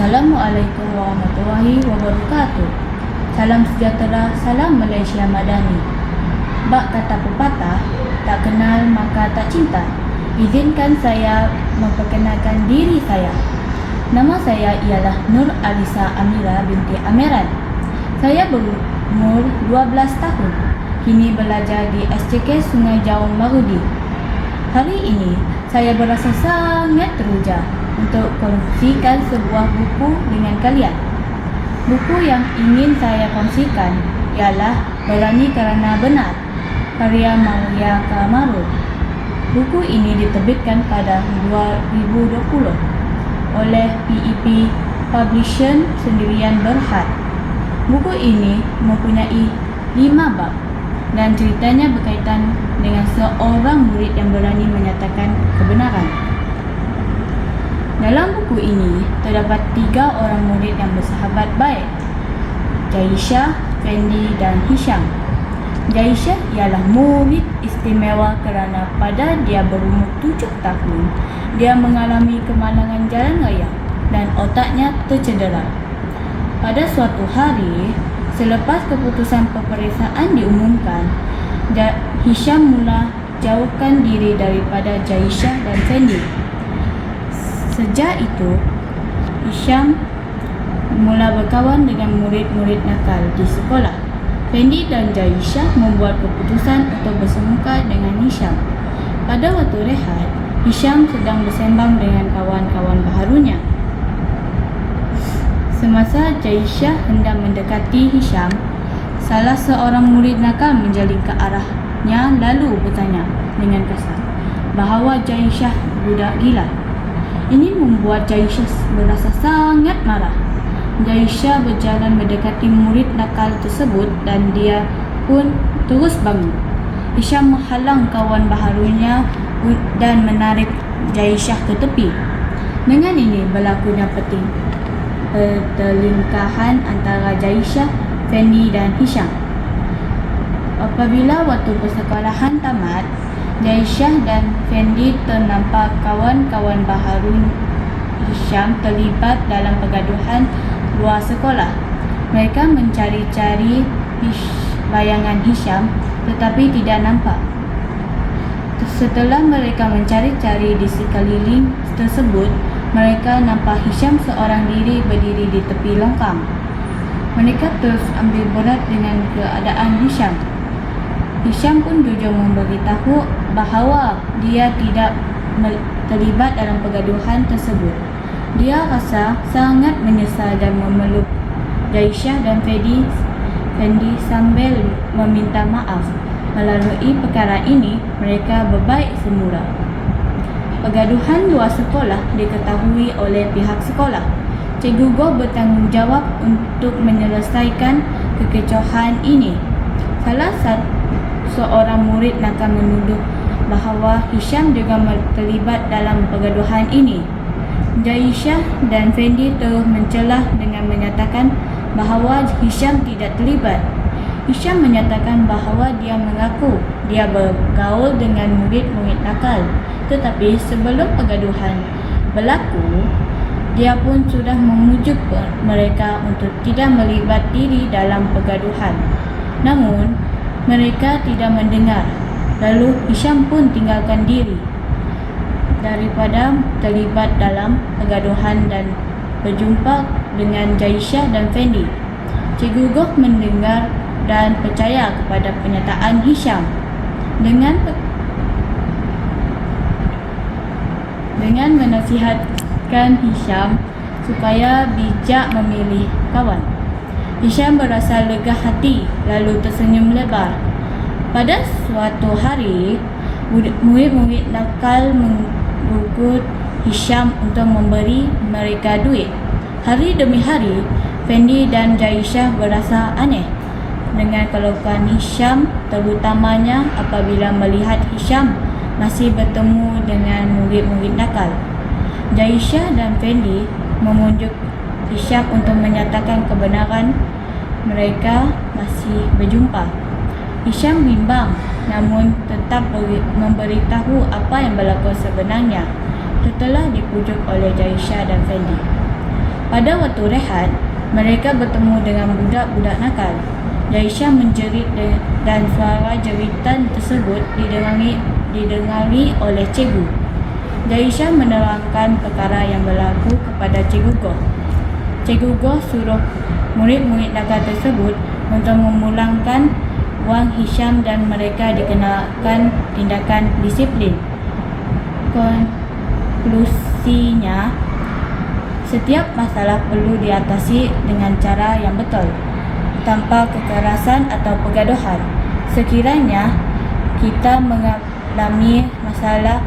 Assalamualaikum warahmatullahi wabarakatuh. Salam sejahtera, salam Malaysia Madani. Bak kata pepatah, tak kenal maka tak cinta. Izinkan saya memperkenalkan diri saya. Nama saya ialah Nur Alisa Amira binti Amiran. Saya berumur 12 tahun. Kini belajar di SCK Sungai Jaung Marudi. Hari ini, saya berasa sangat teruja untuk kongsikan sebuah buku dengan kalian. Buku yang ingin saya kongsikan ialah Berani Kerana Benar, karya Maria Kamaru. Buku ini diterbitkan pada 2020 oleh PEP Publishing Sendirian Berhad. Buku ini mempunyai lima bab dan ceritanya berkaitan dengan seorang murid yang berani menyatakan kebenaran. Dalam buku ini, terdapat tiga orang murid yang bersahabat baik. Jaisha, Fendi dan Hisham. Jaisha ialah murid istimewa kerana pada dia berumur tujuh tahun, dia mengalami kemalangan jalan raya dan otaknya tercedera. Pada suatu hari, selepas keputusan peperiksaan diumumkan, Hisham mula jauhkan diri daripada Jaisha dan Fendi. Sejak itu, Hisham mula berkawan dengan murid-murid nakal di sekolah. Fendi dan Jaisha membuat keputusan untuk bersemuka dengan Hisham. Pada waktu rehat, Hisham sedang bersembang dengan kawan-kawan baharunya. Semasa Jaisha hendak mendekati Hisham, salah seorang murid nakal menjalin ke arahnya lalu bertanya dengan kasar bahawa Jaisha budak gila. Ini membuat Jaisha berasa sangat marah. Jaisha berjalan mendekati murid nakal tersebut dan dia pun terus bangun. Hisham menghalang kawan baharunya dan menarik Jaisha ke tepi. Dengan ini berlakunya peting pertelingkahan antara Jaisha, Fendi dan Hisham. Apabila waktu persekolahan tamat, Jaisha dan Fendi ternampak kawan-kawan baharu Hisham terlibat dalam pergaduhan luar sekolah. Mereka mencari-cari bayangan Hisham tetapi tidak nampak. Setelah mereka mencari-cari di sekeliling tersebut, mereka nampak Hisham seorang diri berdiri di tepi longkang. Mereka terus ambil berat dengan keadaan Hisham. Hisham pun jujur memberitahu bahawa dia tidak terlibat dalam pergaduhan tersebut. Dia rasa sangat menyesal dan memeluk Jaisyah dan Fendi, Fendi sambil meminta maaf. Melalui perkara ini, mereka berbaik semula. Pergaduhan luar sekolah diketahui oleh pihak sekolah. Cikgu Goh bertanggungjawab untuk menyelesaikan kekecohan ini. Salah satu seorang murid nakal menuduh bahawa Hisham juga terlibat dalam pergaduhan ini. Jaisyah dan Fendi terus mencelah dengan menyatakan bahawa Hisham tidak terlibat. Hisham menyatakan bahawa dia mengaku dia bergaul dengan murid-murid nakal. Tetapi sebelum pergaduhan berlaku, dia pun sudah memujuk mereka untuk tidak melibat diri dalam pergaduhan. Namun, mereka tidak mendengar. Lalu Hisham pun tinggalkan diri daripada terlibat dalam pergaduhan dan berjumpa dengan Jaisyah dan Fendi. Cikgu Goh mendengar dan percaya kepada penyataan Hisham. Dengan dengan menasihatkan Hisham supaya bijak memilih kawan. Hisham berasa lega hati lalu tersenyum lebar. Pada suatu hari, murid-murid nakal menggugut Hisham untuk memberi mereka duit. Hari demi hari, Fendi dan Jaisyah berasa aneh dengan kelakuan Hisham terutamanya apabila melihat Hisham masih bertemu dengan murid-murid nakal. Jaisyah dan Fendi memujuk Hisham untuk menyatakan kebenaran mereka masih berjumpa. Hisham bimbang namun tetap beri- memberitahu apa yang berlaku sebenarnya setelah dipujuk oleh Jaisyah dan Fendi. Pada waktu rehat, mereka bertemu dengan budak-budak nakal. Aisyah menjerit dan suara jeritan tersebut didengaри, didengari oleh cikgu. Aisyah menerangkan perkara yang berlaku kepada Cikgu Goh. Cikgu suruh murid-murid nakal tersebut untuk memulangkan Wang Hisham dan mereka dikenakan tindakan disiplin. Konklusinya, setiap masalah perlu diatasi dengan cara yang betul, tanpa kekerasan atau pergaduhan. Sekiranya kita mengalami masalah,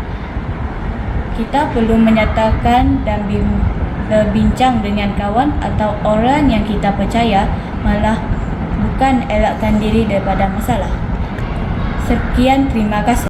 kita perlu menyatakan dan bim- berbincang dengan kawan atau orang yang kita percaya, malah bukan elakkan diri daripada masalah. Sekian, terima kasih.